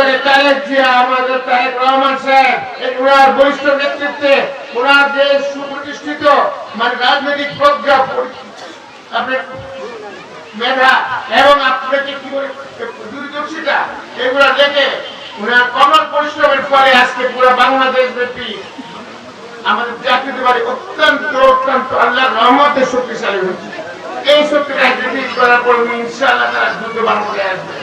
করে তারেক জিয়া, আমাদের তারেক রহমান সাহেব ওনার বরিষ্ঠ নেতৃত্বে ওনার যে সুপ্রতিষ্ঠিত মানে রাজনৈতিক প্রজ্ঞা পরি- মেধা এবং আপনাকে কি বলে দূরদর্শিতা, এগুলো দেখে ওনার কমল পরিশ্রমের ফলে আজকে পুরো বাংলাদেশ ব্যাপী আমাদের জাতীয়তাবাদী অত্যন্ত অত্যন্ত শক্তিশালী হচ্ছে এই শক্তিটা যদি করার পর তারা দ্রুত আসবে।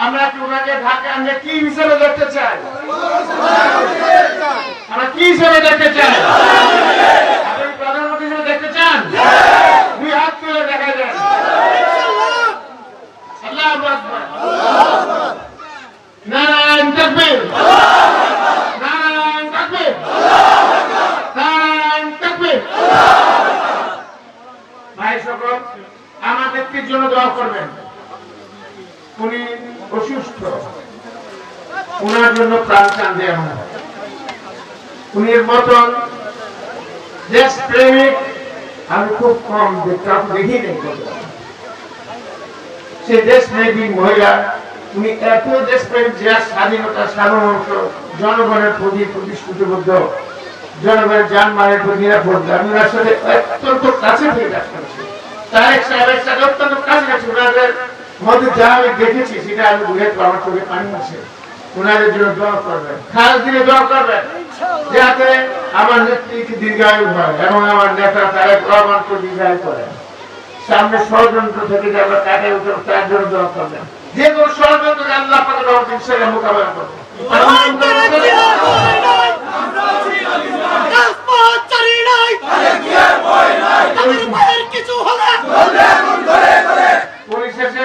আমরা কি ওনাকে ঢাকা কি হিসেবে দেখতে চাই? আমরা কি হিসেবে দেখতে চাই? আপনি দেখতে চান? দুই হাত দেখা যায় আল্লাহ নারায়ণ তাকবীর ব্যক্তির জন্য দোয়া করবেন। উনি অসুস্থ। ওনার জন্য প্রাণ চান দেয় আমরা। উনির মতন দেশ প্রেমিক। আমি খুব কম দেখতে দেখি নেই সে দেশ প্রেমিক মহিলা, উনি এত দেশ প্রেমিক যে স্বাধীনতা সাধারণত জনগণের প্রতি প্রতিশ্রুতিবদ্ধ। জনগণের যানবাহনের প্রতি নিরাপদ। আমি ওনার সাথে অত্যন্ত কাছে থেকে করছি তারেক সাহেবের সাথে অত্যন্ত কাছাকাছি ওনাদের মধ্যে যা আমি দেখেছি, সেটা আমি বুঝে আমার চোখে পানি আছে। ওনাদের জন্য দোয়া করবেন। দিনে দোয়া করবেন, যাতে আমার দীর্ঘায়ু হয় এবং আমার নেতা দীর্ঘায়ু সামনে ষড়যন্ত্র থেকে যে আমরা কাটিয়ে উঠে তার জন্য দোয়া করবেন। যে কোনো ষড়যন্ত্রকে আল্লাহ মোকাবেলা করবেন ওই তারেক জিয়া ভয় নাই রাজপথ চারি নাই তারেক জিয়া ভয় নাই তাদের মায়ের কিছু হলে পরিশেষে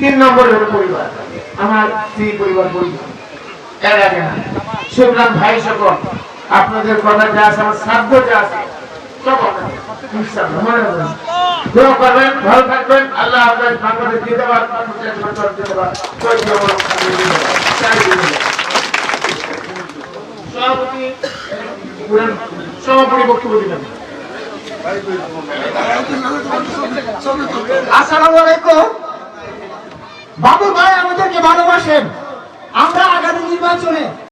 তিন নম্বর হলো পরিবার। আমার স্ত্রী পরিবার পরিবার এর আগে না। সুতরাং ভাই সকল আপনাদের কথা যা আছে আমার সাধ্য যা আছে সব মনে রাখবেন। দোয়া করবেন ভালো থাকবেন। আল্লাহ আপনার বাংলাদেশ। সভাপতি বক্তব্য আসসালামু আলাইকুম। বাবু ভাই আমাদেরকে ভালোবাসেন। আমরা আগামী নির্বাচনে